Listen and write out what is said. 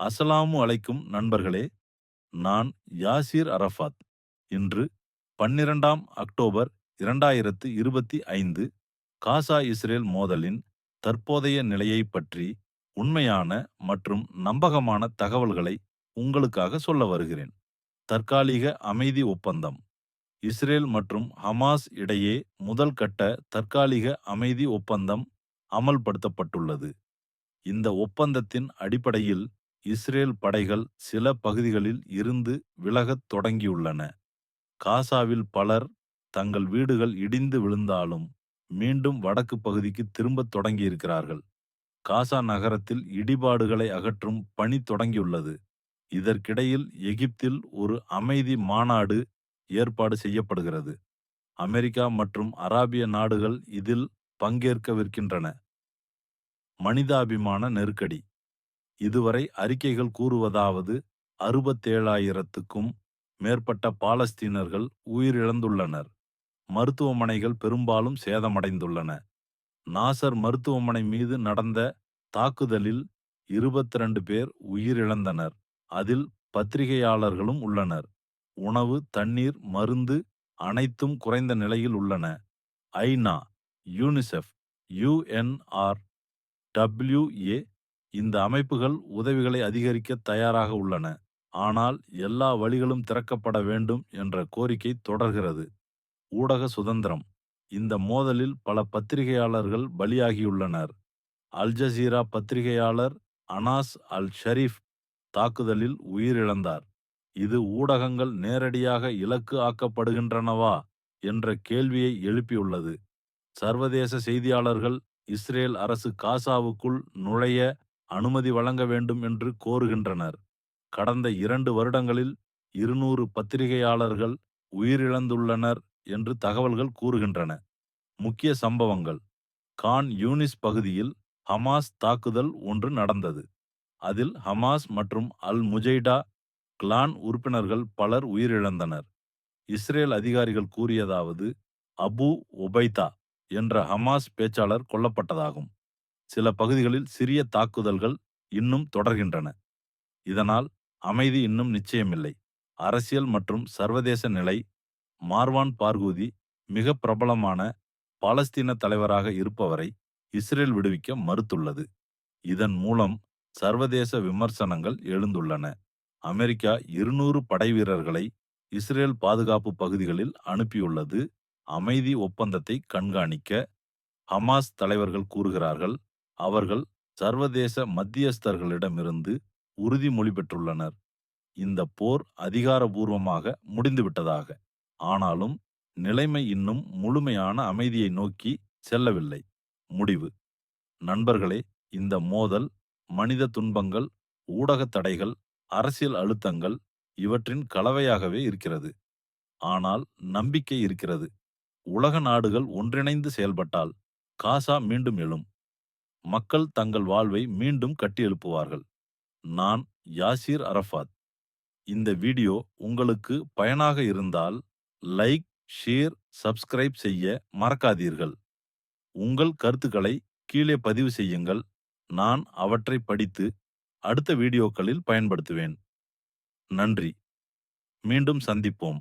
அசலாமு அலைக்கும் நண்பர்களே நான் யாசிர் அரஃபாத். இன்று பன்னிரண்டாம் அக்டோபர் இரண்டாயிரத்து இருபத்தி ஐந்து காசா இஸ்ரேல் மோதலின் தற்போதைய நிலையை பற்றி உண்மையான மற்றும் நம்பகமான தகவல்களை உங்களுக்காக சொல்ல வருகிறேன். தற்காலிக அமைதி ஒப்பந்தம். இஸ்ரேல் மற்றும் ஹமாஸ் இடையே முதல் கட்ட தற்காலிக அமைதி ஒப்பந்தம் அமல்படுத்தப்பட்டுள்ளது. இந்த ஒப்பந்தத்தின் அடிப்படையில் இஸ்ரேல் படைகள் சில பகுதிகளில் இருந்து விலகத் தொடங்கியுள்ளன. காசாவில் பலர் தங்கள் வீடுகள் இடிந்து விழுந்தாலும் மீண்டும் வடக்கு பகுதிக்கு திரும்பத் தொடங்கியிருக்கிறார்கள். காசா நகரத்தில் இடிபாடுகளை அகற்றும் பணி தொடங்கியுள்ளது. இதற்கிடையில் எகிப்தில் ஒரு அமைதி மாநாடு ஏற்பாடு செய்யப்படுகிறது. அமெரிக்கா மற்றும் அராபிய நாடுகள் இதில் பங்கேற்கவிருக்கின்றன. மனிதாபிமான நெருக்கடி. இதுவரை அறிக்கைகள் கூறுவதாவது அறுபத்தேழாயிரத்துக்கும் மேற்பட்ட பாலஸ்தீனர்கள் உயிரிழந்துள்ளனர். மருத்துவமனைகள் பெரும்பாலும் சேதமடைந்துள்ளன. நாசர் மருத்துவமனை மீது நடந்த தாக்குதலில் இருபத்தி ரெண்டு பேர் உயிரிழந்தனர். அதில் பத்திரிகையாளர்களும் உள்ளனர். உணவு தண்ணீர் மருந்து அனைத்தும் குறைந்த நிலையில் உள்ளன. ஐநா யூனிசெஃப் யுஎன்ஆர் டபிள்யூஏ இந்த அமைப்புகள் உதவிகளை அதிகரிக்க தயாராக உள்ளன. ஆனால் எல்லா வழிகளும் திறக்கப்பட வேண்டும் என்ற கோரிக்கை தொடர்கிறது. ஊடக சுதந்திரம். இந்த மோதலில் பல பத்திரிகையாளர்கள் பலியாகியுள்ளனர். அல் ஜசீரா பத்திரிகையாளர் அனாஸ் அல் ஷரீஃப் தாக்குதலில் உயிரிழந்தார். இது ஊடகங்கள் நேரடியாக இலக்கு ஆக்கப்படுகின்றனவா என்ற கேள்வியை எழுப்பியுள்ளது. சர்வதேச செய்தியாளர்கள் இஸ்ரேல் அரசு காசாவுக்குள் நுழைய அனுமதி வழங்க வேண்டும் என்று கோருகின்றனர். கடந்த இரண்டு வருடங்களில் இருநூறு பத்திரிகையாளர்கள் உயிரிழந்துள்ளனர் என்று தகவல்கள் கூறுகின்றன. முக்கிய சம்பவங்கள். கான் யூனிஸ் பகுதியில் ஹமாஸ் தாக்குதல் ஒன்று நடந்தது. அதில் ஹமாஸ் மற்றும் அல் முஜைடா கிளான் உறுப்பினர்கள் பலர் உயிரிழந்தனர். இஸ்ரேல் அதிகாரிகள் கூறியதாவது அபு ஒபைதா என்ற ஹமாஸ் பேச்சாளர் கொல்லப்பட்டதாகும். சில பகுதிகளில் சிறிய தாக்குதல்கள் இன்னும் தொடர்கின்றன. இதனால் அமைதி இன்னும் நிச்சயமில்லை. அரசியல் மற்றும் சர்வதேச நிலை மார்வான் பார்கூதி மிக பிரபலமான பாலஸ்தீன தலைவராக இருப்பவரை இஸ்ரேல் விடுவிக்க மறுத்துள்ளது. இதன் மூலம் சர்வதேச விமர்சனங்கள் எழுந்துள்ளன. அமெரிக்கா இருநூறு படைவீரர்களை இஸ்ரேல் பாதுகாப்பு பகுதிகளில் அனுப்பியுள்ளது. அமைதி ஒப்பந்தத்தை கண்காணிக்க ஹமாஸ் தலைவர்கள் கூறுகிறார்கள் அவர்கள் சர்வதேச மத்தியஸ்தர்களிடமிருந்து உறுதிமொழி பெற்றுள்ளனர். இந்த போர் அதிகாரபூர்வமாக முடிந்துவிட்டதாக. ஆனாலும் நிலைமை இன்னும் முழுமையான அமைதியை நோக்கி செல்லவில்லை. முடிவு. நண்பர்களே இந்த மோதல் மனித துன்பங்கள் ஊடகத் தடைகள் அரசியல் அழுத்தங்கள் இவற்றின் கலவையாகவே இருக்கிறது. ஆனால் நம்பிக்கை இருக்கிறது. உலக நாடுகள் ஒன்றிணைந்து செயல்பட்டால் காசா மீண்டும் எழும். மக்கள் தங்கள் வாழ்வை மீண்டும் கட்டியெழுப்புவார்கள். நான் யாசிர் அரஃபாத். இந்த வீடியோ உங்களுக்கு பயனாக இருந்தால் லைக் ஷேர் சப்ஸ்கிரைப் செய்ய மறக்காதீர்கள். உங்கள் கருத்துக்களை கீழே பதிவு செய்யுங்கள். நான் அவற்றை படித்து அடுத்த வீடியோக்களில் பயன்படுத்துவேன். நன்றி. மீண்டும் சந்திப்போம்.